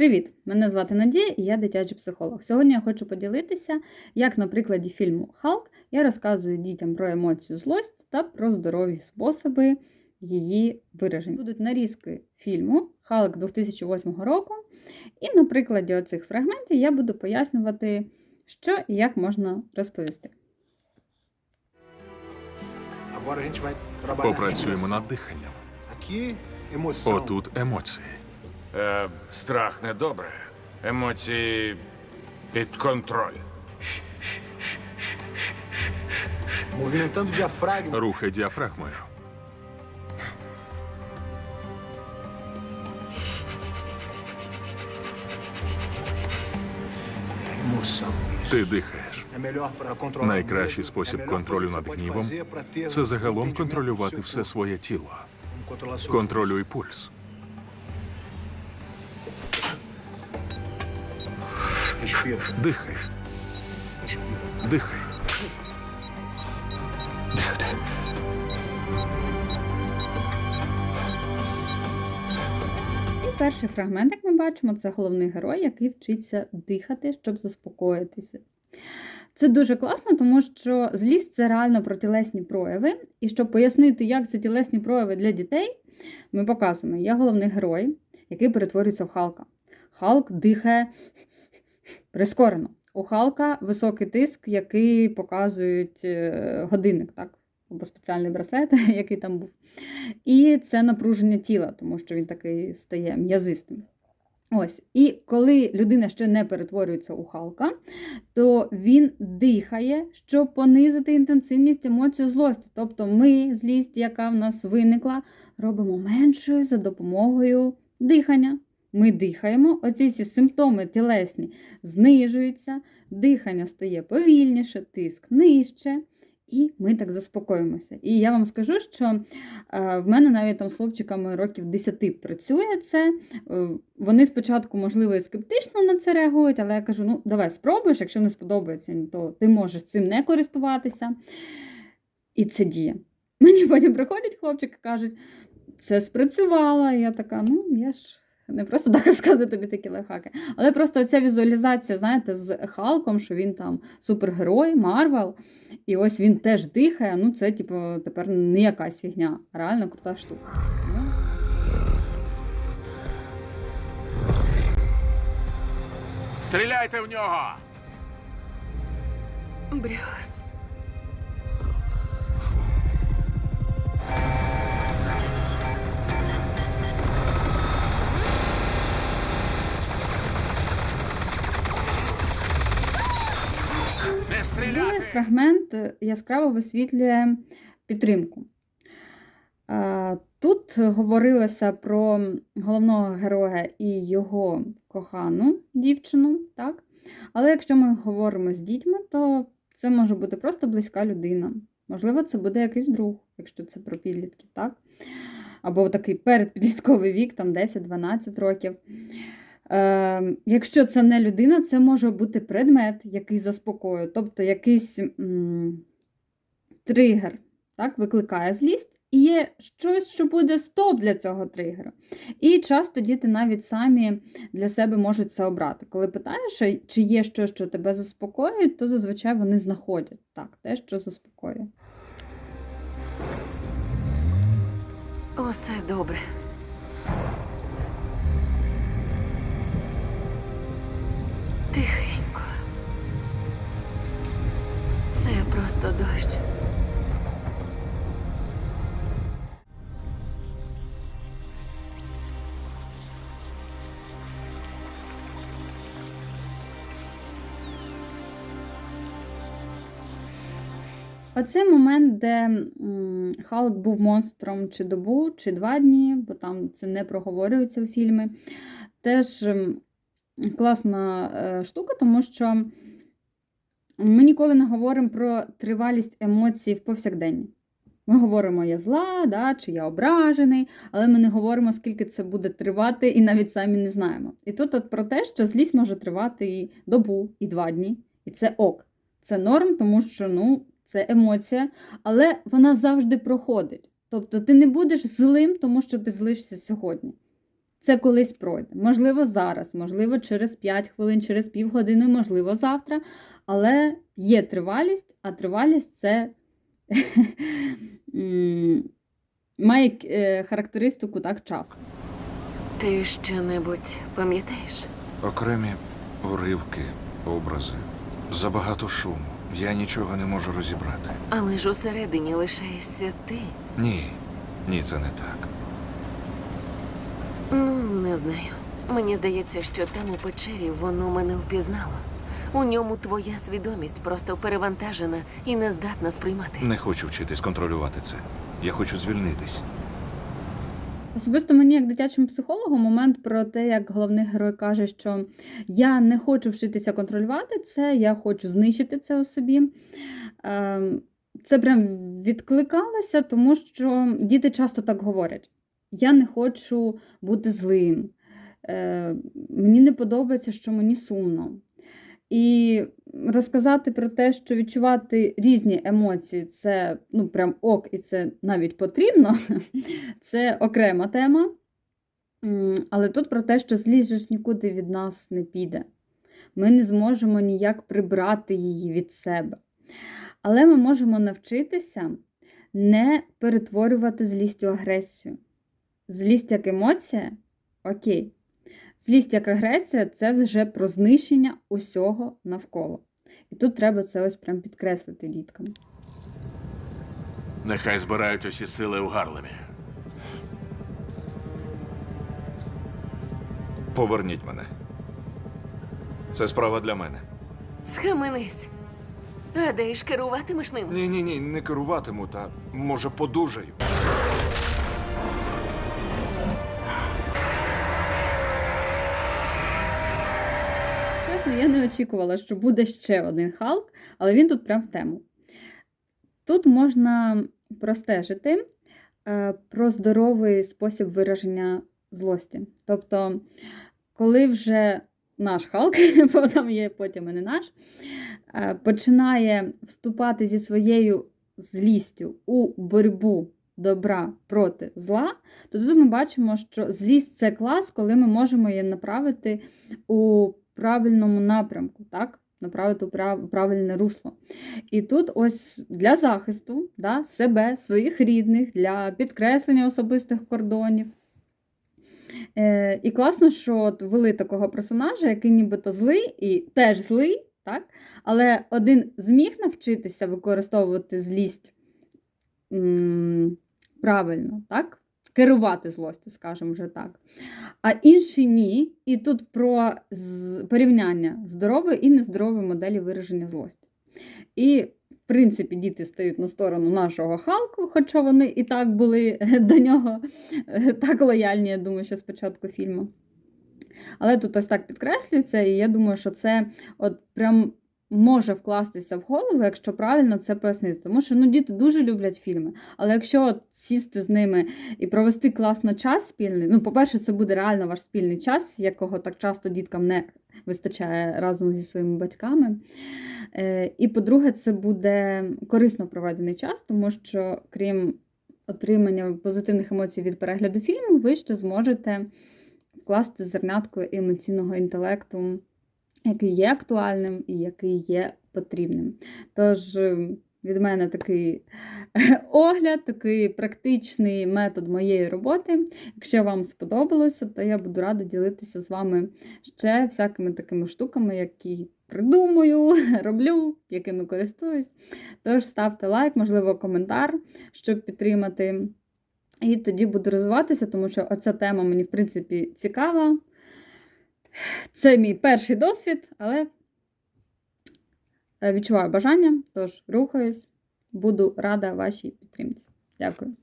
Привіт! Мене звати Надія і я дитячий психолог. Сьогодні я хочу поділитися, як на прикладі фільму Халк я розказую дітям про емоцію злость та про здорові способи її вираження. Будуть нарізки фільму Халк 2008 року, і на прикладі оцих фрагментів я буду пояснювати, що і як можна розповісти. Попрацюємо над диханням. Отут емоції. Е, страх недобре. Емоції під контроль. Movimentando diafragma. Рухи діафрагмою. Emoção. Ти дихаєш. É melhor para controlar. Найкращий спосіб контролю над гнівом це um загалом контролювати все своє тіло. Controlar seu Контролюй пульс. Дихай. Respira. Дихай. І перший фрагмент, як ми бачимо, це головний герой, який вчиться дихати, щоб заспокоїтися. Це дуже класно, тому що злість це реально про тілесні прояви. І щоб пояснити, як це тілесні прояви для дітей, ми показуємо, є головний герой, який перетворюється в Халка. Халк дихає прискорено. У Халка високий тиск, який показують е, годинник, так? або спеціальний браслет, який там був. І це напруження тіла, тому що він такий стає м'язистим. Ось, і коли людина ще не перетворюється у Халка, то він дихає, щоб понизити інтенсивність емоцій злості. Тобто ми злість, яка в нас виникла, робимо меншою за допомогою дихання. Ми дихаємо, оці всі симптоми тілесні знижуються, дихання стає повільніше, тиск нижче. І ми так заспокоїмося. І я вам скажу, що е, в мене навіть там з хлопчиками років 10 працює це. Е, вони спочатку, можливо, і скептично на це реагують, але я кажу: ну, давай спробуєш, якщо не сподобається, то ти можеш цим не користуватися. І це діє. Мені потім приходять хлопчики кажуть, це спрацювало. І я така, ну, я ж. Не просто так розказую тобі такі лайфхаки, але просто ця візуалізація, знаєте, з Халком, що він там супергерой, Марвел, і ось він теж дихає. Ну, це, типу, тепер не якась фігня, а реально крута штука. Стріляйте в нього! Брюс. Фрагмент е, яскраво висвітлює підтримку. Тут говорилося про головного героя і його кохану дівчину, так? Але якщо ми говоримо з дітьми, то це може бути просто близька людина. Можливо, це буде якийсь друг, якщо це про підлітків, так? Або такий передпідлітковий вік, там 10-12 років. Е, якщо це не людина, це може бути предмет, який заспокоює, тобто якийсь м, тригер так, викликає злість, і є щось, що буде стоп для цього тригеру. І часто діти навіть самі для себе можуть це обрати. Коли питаєш, чи є щось, що тебе заспокоює, то зазвичай вони знаходять так, те, що заспокоює. Усе добре. Тихенько. Це просто дощ. Оцей момент, де Халк був монстром чи добу, чи два дні, бо там це не проговорюється в фільмі. Теж класна е, штука, тому що ми ніколи не говоримо про тривалість емоцій в повсякденні. Ми говоримо, я зла, да, чи я ображений, але ми не говоримо, скільки це буде тривати, і навіть самі не знаємо. І тут от про те, що злість може тривати і добу, і два дні, і це ок. Це норм, тому що ну, це емоція, але вона завжди проходить. Тобто ти не будеш злим, тому що ти злишся сьогодні. Це колись пройде. Можливо, зараз, можливо, через 5 хвилин, через півгодини, можливо, завтра. Але є тривалість, а тривалість це має е, характеристику так часу. Ти що-небудь пам'ятаєш? Окремі уривки, образи. Забагато шуму. Я нічого не можу розібрати. Але ж усередині лишаєшся ти. Ні, ні, це не так. Ну, не знаю. Мені здається, що там у печері воно мене впізнало. У ньому твоя свідомість просто перевантажена і не здатна сприймати. Не хочу вчитись контролювати це. Я хочу звільнитись. Особисто мені, як дитячому психологу, момент про те, як головний герой каже, що я не хочу вчитися контролювати це, я хочу знищити це у собі. Ем, Це прям відкликалося, тому що діти часто так говорять: я не хочу бути злим, Е, мені не подобається, що мені сумно. І розказати про те, що відчувати різні емоції, це ну прям ок, і це навіть потрібно. Це окрема тема. Але тут про те, що злість ж нікуди від нас не піде. Ми не зможемо ніяк прибрати її від себе. Але ми можемо навчитися не перетворювати злість у агресію. Злість як емоція окей. Злість як агресія це вже про знищення усього навколо. І тут треба це ось прям підкреслити діткам. Нехай збирають усі сили у Гарлемі. Поверніть мене. Це справа для мене. Схаменись. Гадаєш, керуватимеш ним? Ні, ні, ні, не керуватиму, та може подужаю. Я не очікувала, що буде ще один Халк, але він тут прям в тему. Тут можна простежити е, про здоровий спосіб вираження злості. Тобто, коли вже наш Халк, бо там є потім і не наш, е, починає вступати зі своєю злістю у боротьбу добра проти зла, то тут ми бачимо, що злість це клас, коли ми можемо її направити у правильному напрямку, так? направити у правильне русло. І тут ось для захисту да, себе, своїх рідних, для підкреслення особистих кордонів. Е, і класно, що от ввели такого персонажа, який нібито злий і теж злий, так? але один зміг навчитися використовувати злість м, правильно, так? Керувати злостю, скажімо вже так. А інші ні. І тут про порівняння здорової і нездорової моделі вираження злості. І, в принципі, діти стають на сторону нашого Халку, хоча вони і так були до нього е, так лояльні, я думаю, що спочатку фільму. Але тут ось так підкреслюється, і я думаю, що це от прям може вкластися в голову, якщо правильно це пояснити. Тому що ну, діти дуже люблять фільми. Але якщо сісти з ними і провести класно час спільний, ну, по-перше, це буде реально ваш спільний час, якого так часто діткам не вистачає разом зі своїми батьками. Е, І по-друге, це буде корисно проведений час, тому що крім отримання позитивних емоцій від перегляду фільму, ви ще зможете вкласти зернятко емоційного інтелекту, який є актуальним і який є потрібним. Тож е, від мене такий огляд, такий практичний метод моєї роботи. Якщо вам сподобалося, то я буду рада ділитися з вами ще всякими такими штуками, які придумую, роблю, якими користуюсь. Тож ставте лайк, можливо, коментар, щоб підтримати. І тоді буду розвиватися, тому що оця тема мені, в принципі, цікава. Це мій перший досвід, але е, відчуваю бажання, тож рухаюсь. Буду рада вашій підтримці. Дякую.